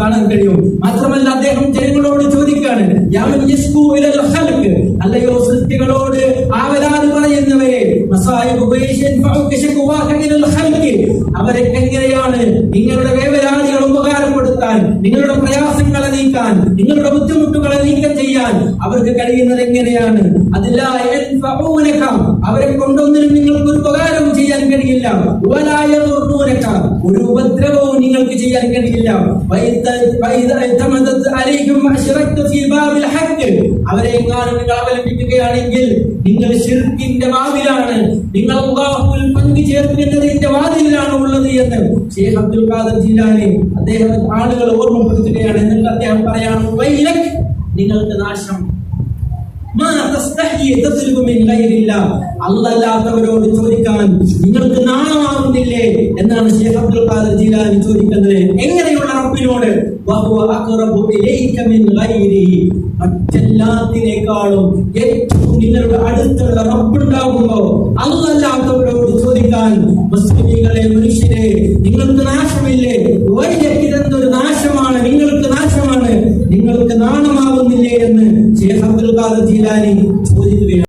കാണാൻ കഴിയും മാത്രമല്ല അദ്ദേഹം ജനങ്ങളോട് ഖൽഖ്. അല്ലയോ സൃഷ്ടികളോട് ആവലാതി പറയുന്നവരെ. അവരെ എങ്ങനെയാണ് നിങ്ങളുടെ വേവലാതികൾ ഉപകാരപ്പെടുത്താൻ നിങ്ങളുടെ പ്രയാസങ്ങളെ നീക്കാൻ നിങ്ങളുടെ ബുദ്ധിമുട്ടുകളെ നീക്കം ചെയ്യാൻ അവർക്ക് കഴിയുന്നത് എങ്ങനെയാണ് അതില്ല. അവരെ കൊണ്ടൊന്നിനും കഴിയില്ല. ഒരു ഉപദ്രവവും നിങ്ങൾക്ക് ചെയ്യാൻ കഴിയില്ല. അവരെ എങ്ങാനും നിങ്ങൾ അവലംബിക്കുകയാണെങ്കിൽ നിങ്ങൾ ഷിർക്കിന്റെ വാതിലാണ് നിങ്ങൾ അല്ലാഹുവിൽ പങ്കു ചേർക്കുന്നതിന്റെ വാതിലാണ് ഉള്ളത് എന്ന് ഷെയ്ഖ് അബ്ദുൽ ഖാദർ ജീലാനി അദ്ദേഹം ആളുകൾ ഓർമ്മപ്പെടുത്തുകയാണ് എന്നിട്ട് അദ്ദേഹം പറയാണ് നിങ്ങൾക്ക് നാശം അല്ലാത്തവരോട് ചോദിക്കാൻ നിങ്ങൾക്ക് നാണമാകുന്നില്ലേ എന്നാണ് ഷെയ്ഖ് അബ്ദുൽ ഖാദർ ജീലാനി ചോദിക്കുന്നത്. എങ്ങനെയുള്ള റബ്ബിനോട്. മറ്റെല്ലാത്തിനേക്കാളും ഏറ്റവും നിങ്ങളുടെ അടുത്തുള്ള റബ്ബുണ്ടാകുമ്പോ അല്ലല്ലാത്തവരോട് ചോദിക്കാൻ മുസ്ലിമീങ്ങളെ മനുഷ്യരെ നിങ്ങൾക്ക് നാശമില്ലേ? ഒരു നാശമാണ്? നിങ്ങൾക്ക് നാശമാണ്. നിങ്ങൾക്ക് നാണമാകുന്നില്ലേ എന്ന് ചില അബ്ദുൽ ഖാദർ ജീലാനി